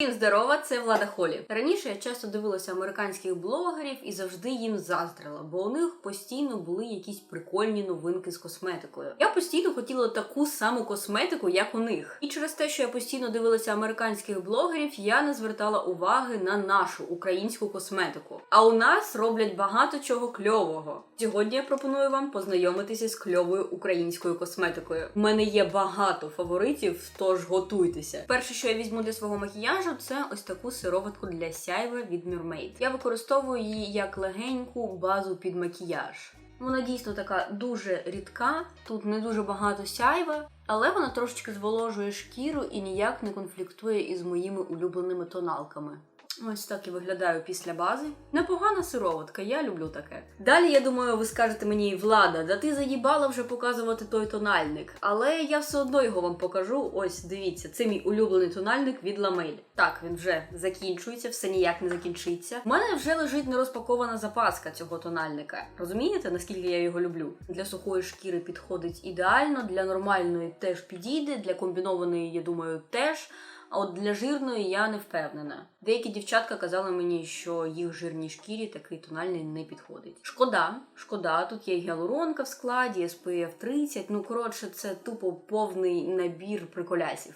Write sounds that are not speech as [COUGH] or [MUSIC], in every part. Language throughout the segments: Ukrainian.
Всім здорова, це Влада Холі. Раніше я часто дивилася американських блогерів і завжди їм заздрила, бо у них постійно були якісь прикольні новинки з косметикою. Я постійно хотіла таку саму косметику, як у них. І через те, що я постійно дивилася американських блогерів, я не звертала уваги на нашу українську косметику. А у нас роблять багато чого кльового. Сьогодні я пропоную вам познайомитися з кльовою українською косметикою. У мене є багато фаворитів, тож готуйтеся. Перше, що я візьму для свого макіяжу, це ось таку сироватку для сяйва від Mermaid. Я використовую її як легеньку базу під макіяж. Вона дійсно така дуже рідка, тут не дуже багато сяйва, але вона трошечки зволожує шкіру і ніяк не конфліктує із моїми улюбленими тоналками. Ось так і виглядаю після бази. Непогана сироватка, я люблю таке. Далі, я думаю, ви скажете мені, Влада, да ти заїбала вже показувати той тональник. Але я все одно його вам покажу. Ось дивіться, це мій улюблений тональник від Ламель. Так, він вже закінчується, все ніяк не закінчиться. У мене вже лежить нерозпакована запаска цього тональника. Розумієте, наскільки я його люблю? Для сухої шкіри підходить ідеально, для нормальної теж підійде, для комбінованої, я думаю, теж. А от для жирної я не впевнена. Деякі дівчатка казали мені, що їх жирній шкірі такий тональний не підходить. Шкода, шкода, тут є гіалуронка в складі, SPF 30. Ну коротше, це тупо повний набір приколясів.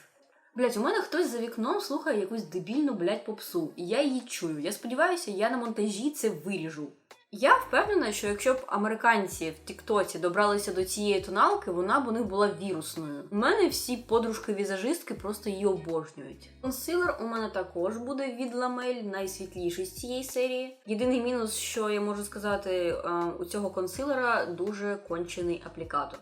Блять, у мене хтось за вікном слухає якусь дебільну блять попсу, і я її чую. Я сподіваюся, я на монтажі це виріжу. Я впевнена, що якщо б американці в Тіктоці добралися до цієї тоналки, вона б у них була вірусною. У мене всі подружки-візажистки просто її обожнюють. Консилер у мене також буде від Ламель, найсвітліший з цієї серії. Єдиний мінус, що я можу сказати, е, у цього консилера дуже кончений аплікатор.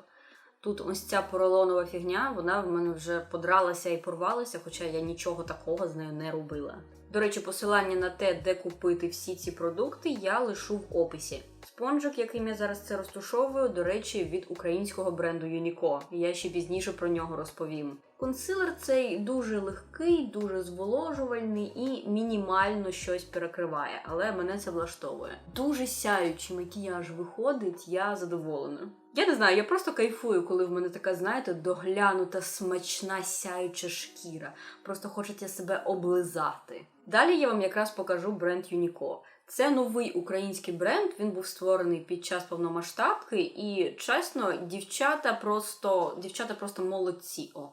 Тут ось ця поролонова фігня, вона в мене вже подралася і порвалася, хоча я нічого такого з нею не робила. До речі, посилання на те, де купити всі ці продукти, я лишу в описі. Спонжик, яким я зараз це розташовую, до речі, від українського бренду Юніко. Я ще пізніше про нього розповім. Консилер цей дуже легкий, дуже зволожувальний і мінімально щось перекриває, але мене це влаштовує. Дуже сяючий макіяж виходить, я задоволена. Я не знаю, я просто кайфую, коли в мене така, знаєте, доглянута, смачна сяюча шкіра. Просто хочеться себе облизати. Далі я вам якраз покажу бренд Юніко. Це новий український бренд. Він був створений під час повномасштабки, і чесно, дівчата просто дівчата просто молодці. О,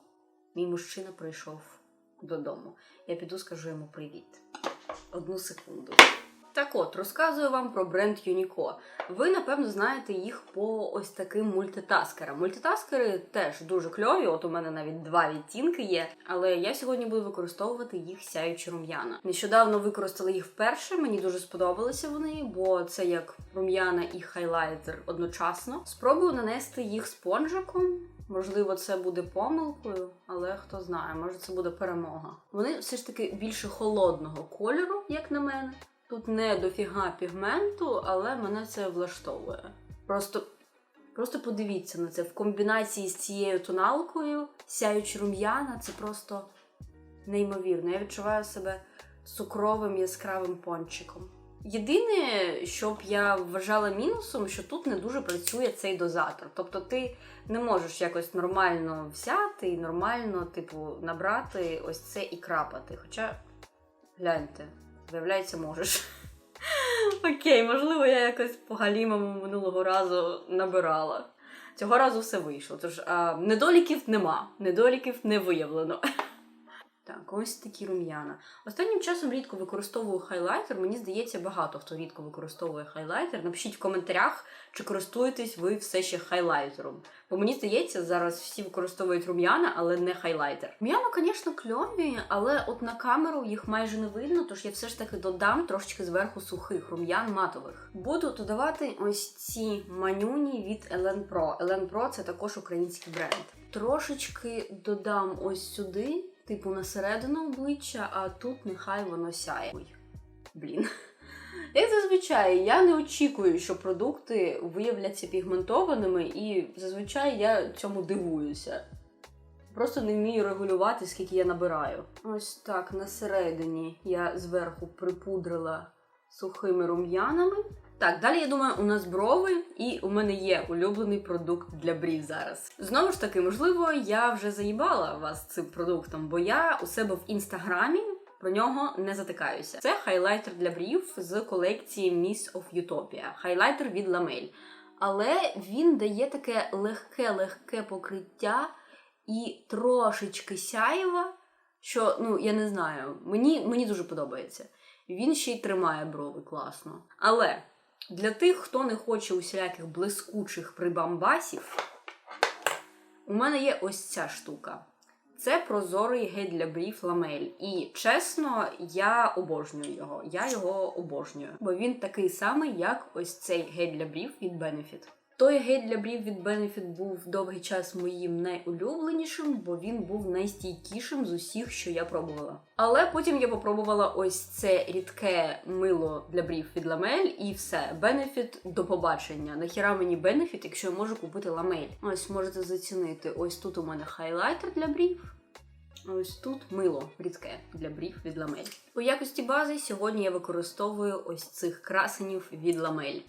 мій мужчина прийшов додому. Я піду скажу йому привіт. Одну секунду. Так от, розказую вам про бренд Юніко. Ви, напевно, знаєте їх по ось таким мультитаскерам. Мультитаскери теж дуже кльові, от у мене навіть два відтінки є, але я сьогодні буду використовувати їх сяючі рум'яна. Нещодавно використала їх вперше, мені дуже сподобалися вони, бо це як рум'яна і хайлайтер одночасно. Спробую нанести їх спонжиком. Можливо, це буде помилкою, але хто знає, може це буде перемога. Вони все ж таки більше холодного кольору, як на мене. Тут не дофіга пігменту, але мене це влаштовує. Просто просто подивіться на це в комбінації з цією тоналкою, сяючи рум'яна, це просто неймовірно. Я відчуваю себе цукровим яскравим пончиком. Єдине, що б я вважала мінусом, що тут не дуже працює цей дозатор. Тобто ти не можеш якось нормально взяти і нормально, типу, набрати ось це і крапати. Хоча, гляньте, виявляється, можеш. [LAUGHS] Окей, можливо, я якось по минулого разу набирала. Цього разу все вийшло. Тож а, недоліків нема, недоліків не виявлено. [LAUGHS] Так, ось такі рум'яна. Останнім часом рідко використовую хайлайтер. Мені здається, багато хто рідко використовує хайлайтер. Напишіть в коментарях, чи користуєтесь ви все ще хайлайтером. Бо мені здається, зараз всі використовують рум'яна, але не хайлайтер. Рум'яна, звісно, кльові, але от на камеру їх майже не видно, тож я все ж таки додам трошечки зверху сухих рум'ян матових. Буду додавати ось ці манюні від Elen Pro. Elen Pro це також український бренд. Трошечки додам ось сюди типу на середину обличчя, а тут нехай воно сяє. Ой, блін. Як зазвичай, я не очікую, що продукти виявляться пігментованими, і зазвичай я цьому дивуюся. Просто не вмію регулювати, скільки я набираю. Ось так, на середині я зверху припудрила сухими рум'янами. Так, далі я думаю, у нас брови, і у мене є улюблений продукт для брів зараз. Знову ж таки, можливо, я вже заїбала вас цим продуктом, бо я у себе в інстаграмі Про нього не затикаюся. Це хайлайтер для брів з колекції Miss of Utopia. Хайлайтер від Lamel. Але він дає таке легке-легке покриття і трошечки сяєва, що, ну, я не знаю, мені, мені дуже подобається. Він ще й тримає брови класно. Але для тих, хто не хоче усіляких блискучих прибамбасів, у мене є ось ця штука. Це прозорий гель для брів ламель. І чесно, я обожнюю його. Я його обожнюю. Бо він такий самий, як ось цей гель для брів від Benefit. Той гель для брів від Benefit був довгий час моїм найулюбленішим, бо він був найстійкішим з усіх, що я пробувала. Але потім я попробувала ось це рідке мило для брів від ламель, і все. Benefit до побачення. Нахіра мені Benefit, якщо я можу купити ламель. Ось можете зацінити. Ось тут у мене хайлайтер для брів. Ось тут мило рідке для брів від ламель. У якості бази сьогодні я використовую ось цих красенів від ламель.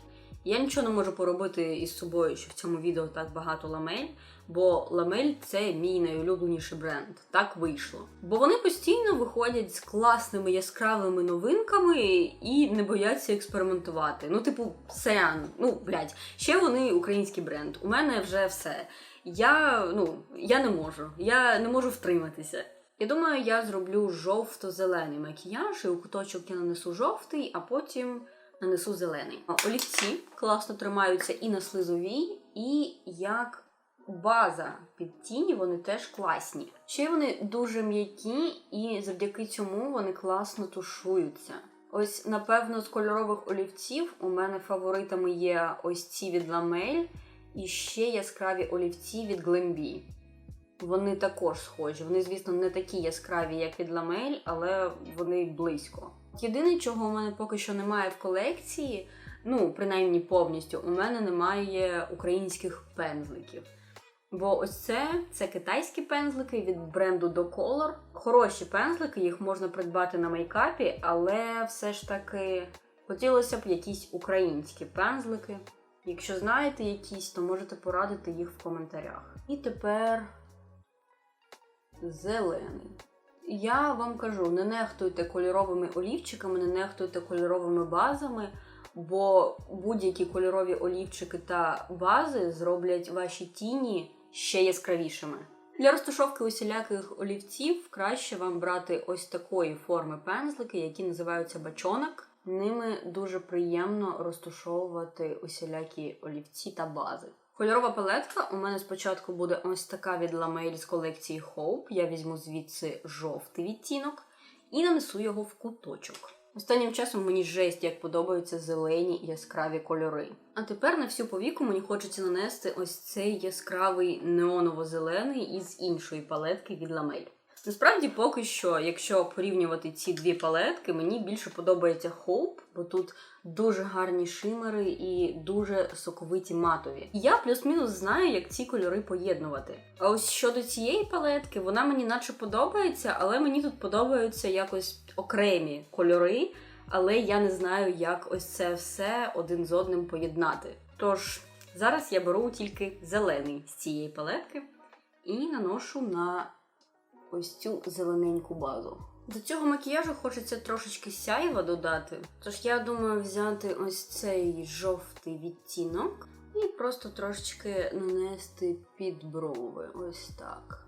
Я нічого не можу поробити із собою, що в цьому відео так багато ламель, бо ламель це мій найулюбленіший бренд. Так вийшло. Бо вони постійно виходять з класними яскравими новинками і не бояться експериментувати. Ну, типу, сорян, ну блядь, ще вони український бренд. У мене вже все. Я ну я не можу, я не можу втриматися. Я думаю, я зроблю жовто-зелений макіяж, і у куточок я нанесу жовтий, а потім нанесу зелений. Олівці класно тримаються і на слизовій, і як база під тіні вони теж класні. Ще вони дуже м'які, і завдяки цьому вони класно тушуються. Ось, напевно, з кольорових олівців у мене фаворитами є ось ці від ламель і ще яскраві олівці від Глембі. Вони також схожі. Вони, звісно, не такі яскраві, як від ламель, але вони близько. Єдине, чого у мене поки що немає в колекції, ну, принаймні повністю, у мене немає українських пензликів. Бо ось це це китайські пензлики від бренду Do Color. Хороші пензлики, їх можна придбати на мейкапі, але все ж таки хотілося б якісь українські пензлики. Якщо знаєте якісь, то можете порадити їх в коментарях. І тепер зелений. Я вам кажу, не нехтуйте кольоровими олівчиками, не нехтуйте кольоровими базами, бо будь-які кольорові олівчики та бази зроблять ваші тіні ще яскравішими. Для розташовки усіляких олівців краще вам брати ось такої форми пензлики, які називаються бачонок. Ними дуже приємно розташовувати усілякі олівці та бази. Кольорова палетка у мене спочатку буде ось така від ламель з колекції Hope. Я візьму звідси жовтий відтінок і нанесу його в куточок. Останнім часом мені жесть як подобаються зелені яскраві кольори. А тепер на всю повіку мені хочеться нанести ось цей яскравий неоново-зелений із іншої палетки від Lamel. Насправді, поки що, якщо порівнювати ці дві палетки, мені більше подобається Hope, бо тут дуже гарні шимери і дуже соковиті матові. Я плюс-мінус знаю, як ці кольори поєднувати. А ось щодо цієї палетки, вона мені наче подобається, але мені тут подобаються якось окремі кольори, але я не знаю, як ось це все один з одним поєднати. Тож, зараз я беру тільки зелений з цієї палетки і наношу на ось цю зелененьку базу. До цього макіяжу хочеться трошечки сяйва додати. Тож я думаю взяти ось цей жовтий відтінок і просто трошечки нанести під брови. Ось так.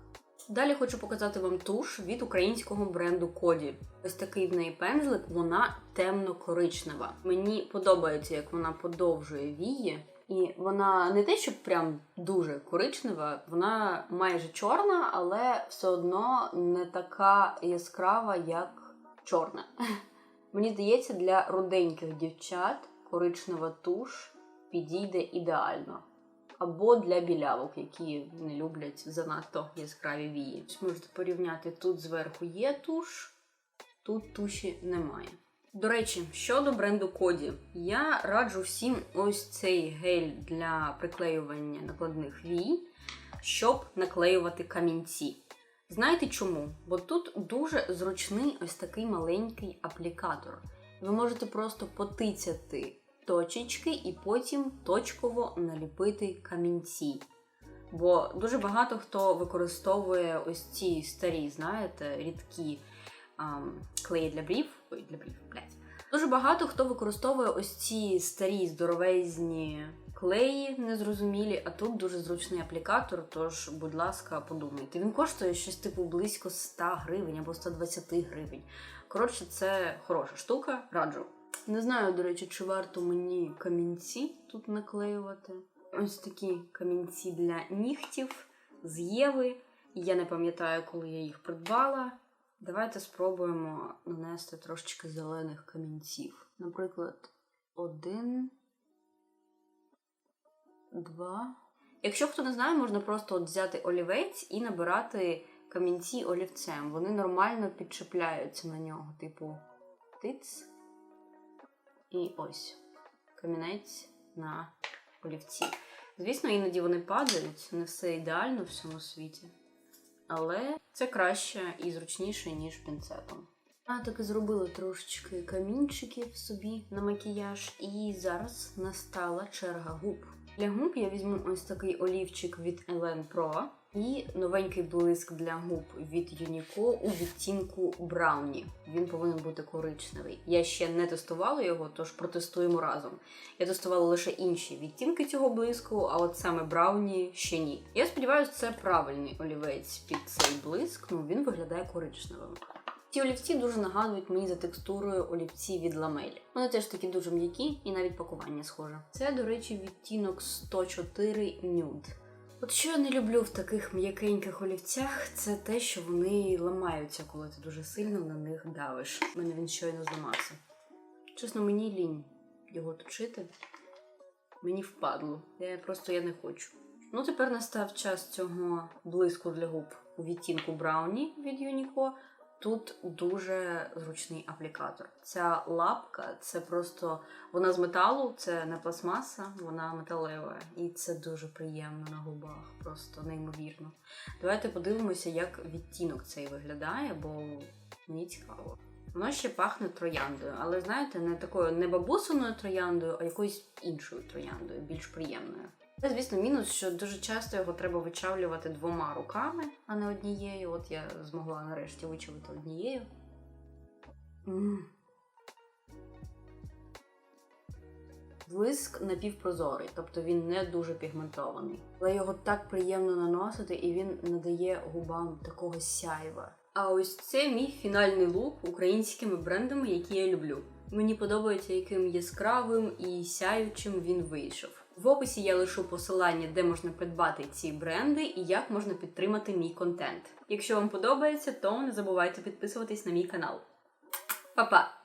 Далі хочу показати вам туш від українського бренду Коді. Ось такий в неї пензлик, вона темно-коричнева. Мені подобається, як вона подовжує вії. І вона не те, щоб прям дуже коричнева, вона майже чорна, але все одно не така яскрава, як чорна. [LAUGHS] Мені здається, для руденьких дівчат коричнева туш підійде ідеально. Або для білявок, які не люблять занадто яскраві вії. Можете порівняти, тут зверху є туш, тут туші немає. До речі, щодо бренду Коді, я раджу всім ось цей гель для приклеювання накладних вій, щоб наклеювати камінці. Знаєте чому? Бо тут дуже зручний ось такий маленький аплікатор. Ви можете просто потицяти точечки і потім точково наліпити камінці. Бо дуже багато хто використовує ось ці старі, знаєте, рідкі клеї для брів. Ой, для брів, блядь. Дуже багато хто використовує ось ці старі здоровезні клеї незрозумілі, а тут дуже зручний аплікатор. Тож, будь ласка, подумайте. Він коштує щось типу близько 100 гривень або 120 гривень. Коротше, це хороша штука, раджу. Не знаю, до речі, чи варто мені камінці тут наклеювати. Ось такі камінці для нігтів з Єви. Я не пам'ятаю, коли я їх придбала. Давайте спробуємо нанести трошечки зелених камінців. Наприклад, один, два. Якщо хто не знає, можна просто от взяти олівець і набирати камінці олівцем. Вони нормально підчепляються на нього, типу тиц. І ось камінець на олівці. Звісно, іноді вони падають, не все ідеально в цьому світі. Але це краще і зручніше, ніж пінцетом. А так і зробила трошечки камінчиків собі на макіяж, і зараз настала черга губ. Для губ я візьму ось такий олівчик від Елен Pro і новенький блиск для губ від Uniqlo у відтінку Брауні. Він повинен бути коричневий. Я ще не тестувала його, тож протестуємо разом. Я тестувала лише інші відтінки цього блиску, а от саме Брауні ще ні. Я сподіваюся, це правильний олівець під цей блиск. Ну він виглядає коричневим. Ці олівці дуже нагадують мені за текстурою олівці від ламель. Вони теж такі дуже м'які і навіть пакування схоже. Це, до речі, відтінок 104 Nude. От що я не люблю в таких м'якеньких олівцях, це те, що вони ламаються, коли ти дуже сильно на них давиш. У мене він щойно зламався. Чесно, мені лінь його точити. Мені впадло. Я просто я не хочу. Ну, тепер настав час цього блиску для губ у відтінку Брауні від Uniqlo. Тут дуже зручний аплікатор. Ця лапка це просто вона з металу, це не пластмаса, вона металева. І це дуже приємно на губах, просто неймовірно. Давайте подивимося, як відтінок цей виглядає, бо мені цікаво. Воно ще пахне трояндою, але знаєте, не такою не бабусиною трояндою, а якоюсь іншою трояндою, більш приємною. Це, звісно, мінус, що дуже часто його треба вичавлювати двома руками, а не однією. От я змогла нарешті вичавити однією. М. Блиск напівпрозорий, тобто він не дуже пігментований. Але його так приємно наносити, і він надає губам такого сяйва. А ось це мій фінальний лук українськими брендами, які я люблю. Мені подобається, яким яскравим і сяючим він вийшов. В описі я лишу посилання, де можна придбати ці бренди і як можна підтримати мій контент. Якщо вам подобається, то не забувайте підписуватись на мій канал. Па-па!